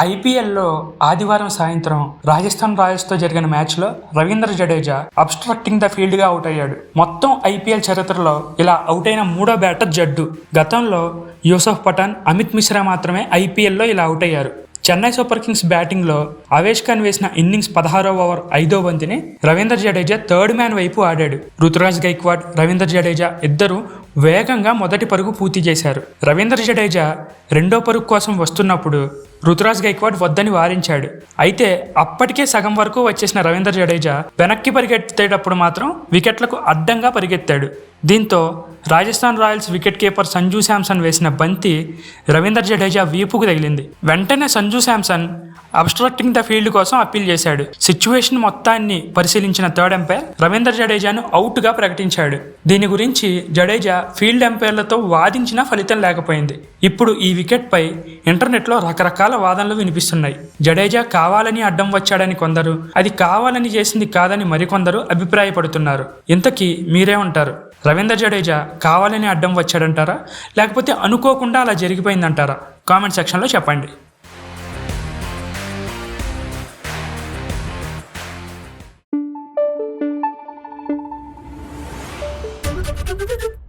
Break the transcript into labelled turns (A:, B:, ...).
A: ఐపీఎల్లో ఆదివారం సాయంత్రం రాజస్థాన్ రాయల్స్తో జరిగిన మ్యాచ్లో రవీంద్ర జడేజా అబ్స్ట్రక్టింగ్ ద ఫీల్డ్గా అవుట్ అయ్యాడు. మొత్తం ఐపీఎల్ చరిత్రలో ఇలా అవుట్ అయిన మూడో బ్యాటర్ జడ్డు. గతంలో యూసఫ్ పఠాన్ అమిత్ మిశ్రా మాత్రమే ఐపీఎల్లో ఇలా అవుట్ అయ్యారు. చెన్నై సూపర్ కింగ్స్ బ్యాటింగ్లో అవేష్ ఖాన్ వేసిన ఇన్నింగ్స్ పదహారో ఓవర్ ఐదో బంతిని రవీంద్ర జడేజా థర్డ్ మ్యాన్ వైపు ఆడాడు. రుతురాజ్ గైక్వాడ్ రవీంద్ర జడేజా ఇద్దరు వేగంగా మొదటి పరుగు పూర్తి చేశారు. రవీంద్ర జడేజా రెండో పరుగు కోసం వస్తున్నప్పుడు రుతురాజ్ గైక్వాడ్ వద్దని వారించాడు. అయితే అప్పటికే సగం వరకు వచ్చేసిన రవీంద్ర జడేజా వెనక్కి పరిగెత్తేటప్పుడు మాత్రం వికెట్లకు అడ్డంగా పరిగెత్తాడు. దీంతో Rajasthan Royals wicket keeper Sanju Samson వేసిన బంతి రవీంద్ర జడేజా వీపుకు తగిలింది. వెంటనే Sanju Samson obstructing the field కోసం అప్పీల్ చేశాడు. సిచ్యువేషన్ మొత్తాన్ని పరిశీలించిన థర్డ్ ఎంపైర్ రవీంద్ర జడేజాను అవుట్గా ప్రకటించాడు. దీని గురించి జడేజా ఫీల్డ్ ఎంపైర్లతో వాదించినా ఫలితం లేకపోయింది. ఇప్పుడు ఈ వికెట్పై ఇంటర్నెట్లో రకరకాల వాదనలు వినిపిస్తున్నాయి. జడేజా కావాలని అడ్డం వచ్చాడని కొందరు అది కావాలని చేసింది కాదని మరికొందరు అభిప్రాయపడుతున్నారు. ఇంతకీ మీరే ఉంటారు రవీంద్ర జడేజా కావాలని అడ్డం వచ్చాడంటారా లేకపోతే అనుకోకుండా అలా జరిగిపోయిందంటారా కామెంట్ సెక్షన్లో చెప్పండి
B: Thank you.